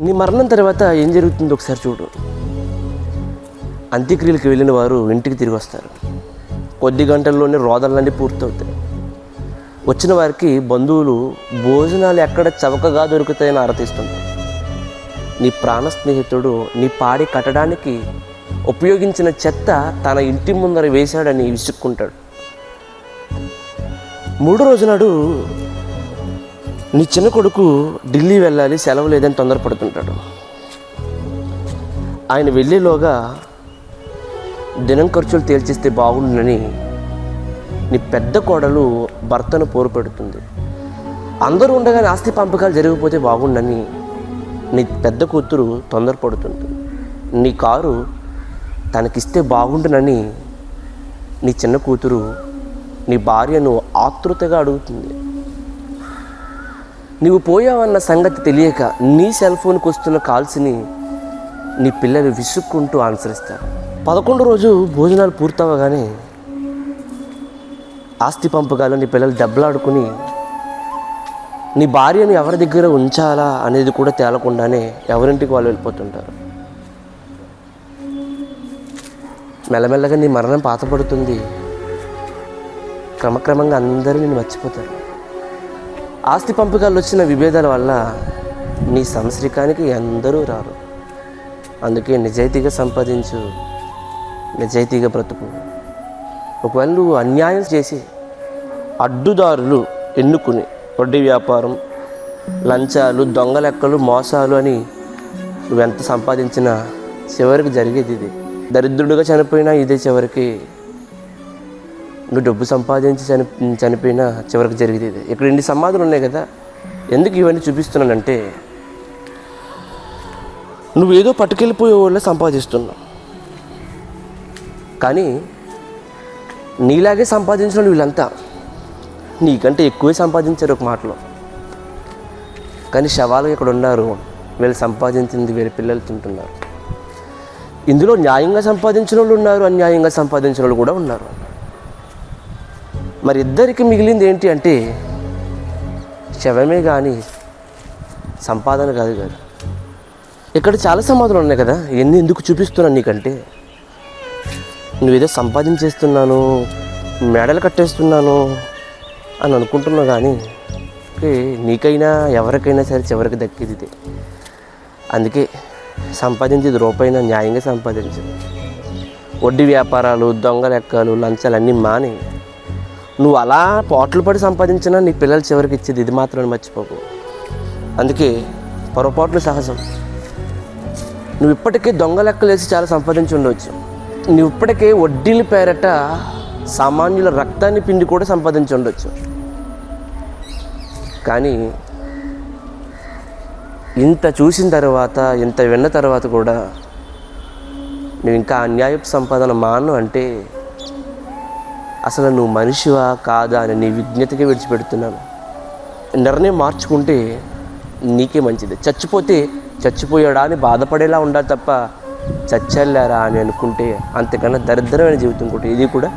నీ మరణం తర్వాత ఏం జరుగుతుందో ఒకసారి చూడు. అంత్యక్రియలకు వెళ్ళిన వారు ఇంటికి తిరిగి వస్తారు. కొద్ది గంటల్లోనే రోదనలన్నీ పూర్తవుతాయి. వచ్చిన వారికి బంధువులు భోజనాలు ఎక్కడ చవకగా దొరుకుతాయని ఆరతిస్తుంటారు నీ ప్రాణ స్నేహితుడు నీ పాడి కట్టడానికి ఉపయోగించిన చెత్త తన ఇంటి ముందర వేశాడని విసుక్కుంటాడు. మూడో రోజునాడు నీ చిన్న కొడుకు ఢిల్లీ వెళ్ళాలి సెలవు లేదని తొందరపడుతుంటాడు. ఆయన వెళ్ళేలోగా దినం ఖర్చులు తేల్చేస్తే బాగుండునని నీ పెద్ద కోడలు భర్తను పోరు పెడుతుంది. అందరూ ఉండగానే ఆస్తి పంపకాలు జరిగిపోతే బాగుండని నీ పెద్ద కూతురు తొందరపడుతుంది. నీ కారు తనకిస్తే బాగుండునని నీ చిన్న కూతురు నీ భార్యను ఆతృతగా అడుగుతుంది. నీవు పోయావన్న సంగతి తెలియక నీ సెల్ ఫోన్కి వస్తున్న కాల్స్ని నీ పిల్లలు విసుక్కుంటూ అనుసరిస్తారు పదకొండు రోజు భోజనాలు పూర్తవగానే ఆస్తి పంపకాలు నీ పిల్లలు దెబ్బలాడుకుని నీ భార్యను ఎవరి దగ్గర ఉంచాలా అనేది కూడా తేలకుండానే ఎవరింటికి వాళ్ళు వెళ్ళిపోతుంటారు. మెల్లమెల్లగా నీ మరణం పాతపడుతుంది. క్రమక్రమంగా అందరూ నేను మర్చిపోతారు. ఆస్తి పంపకాలు వచ్చిన విభేదాల వల్ల నీ సంశ్రికానికి అందరూ రారు. అందుకే నిజాయితీగా సంపాదించు నిజాయితీగా బ్రతుకు. ఒకవేళ నువ్వు అన్యాయం చేసి అడ్డుదారులు ఎన్నుకుని వడ్డీ వ్యాపారం లంచాలు దొంగ లెక్కలు మోసాలు అని నువ్వెంత సంపాదించినా చివరికి జరిగేది ఇది. దరిద్రుడిగా చనిపోయినా ఇదే చివరికి నువ్వు డబ్బు సంపాదించి చని చనిపోయినా చివరికి జరిగేది ఇక్కడ ఇన్ని సమాధులు ఉన్నాయి కదా ఎందుకు ఇవన్నీ చూపిస్తున్నానంటే నువ్వు ఏదో పట్టుకెళ్ళిపోయే వాళ్ళే సంపాదిస్తున్నావు. కానీ నీలాగే సంపాదించిన వీళ్ళంతా నీకంటే ఎక్కువే సంపాదించారు ఒక మాటలో. కానీ శవాలు ఇక్కడ ఉన్నారు? వీళ్ళు సంపాదించింది వీళ్ళ పిల్లలు తింటున్నారు ఇందులో న్యాయంగా సంపాదించిన వాళ్ళు ఉన్నారు అన్యాయంగా సంపాదించిన వాళ్ళు కూడా ఉన్నారు. మరి ఇద్దరికి మిగిలింది ఏంటి అంటే శవమే కానీ సంపాదన కాదు కాదు ఇక్కడ చాలా సమాధులు ఉన్నాయి కదా ఎన్ని ఎందుకు చూపిస్తున్నాను నీకంటే? నువ్వేదో సంపాదించేస్తున్నాను మెడలు కట్టేస్తున్నాను అని అనుకుంటున్నావు కానీ నీకైనా ఎవరికైనా సరే చివరికి దక్కేది ఇదే. అందుకే సంపాదించేది రూపాయినా న్యాయంగా సంపాదించింది వడ్డీ వ్యాపారాలు దొంగ లెక్కలు లంచాలు అన్నీ మానేవి నువ్వు అలా పోట్లు పడి సంపాదించినా నీ పిల్లలు చివరికి ఇచ్చేది ఇది మాత్రం మర్చిపోకు. అందుకే పొరపాట్లు సహజం. నువ్వు ఇప్పటికే దొంగ లెక్కలు వేసి చాలా సంపాదించి ఉండవచ్చు నువ్వు ఇప్పటికే వడ్డీల పేరట సామాన్యుల రక్తాన్ని పిండి కూడా సంపాదించి ఉండొచ్చు. కానీ ఇంత చూసిన తర్వాత ఇంత విన్న తర్వాత కూడా నువ్వు ఇంకా అన్యాయపు సంపాదన మాను అంటే అసలు నువ్వు మనిషివా కాదా అని నీ విజ్ఞతకి విడిచిపెడుతున్నాను. నిర్ణయం మార్చుకుంటే నీకే మంచిది. చచ్చిపోతే చచ్చిపోయాడా అని బాధపడేలా ఉండాలి తప్ప చచ్చెళ్ళారా అని అనుకుంటే అంతకన్నా దరిద్రమైన జీవితం కూడా ఇది కూడా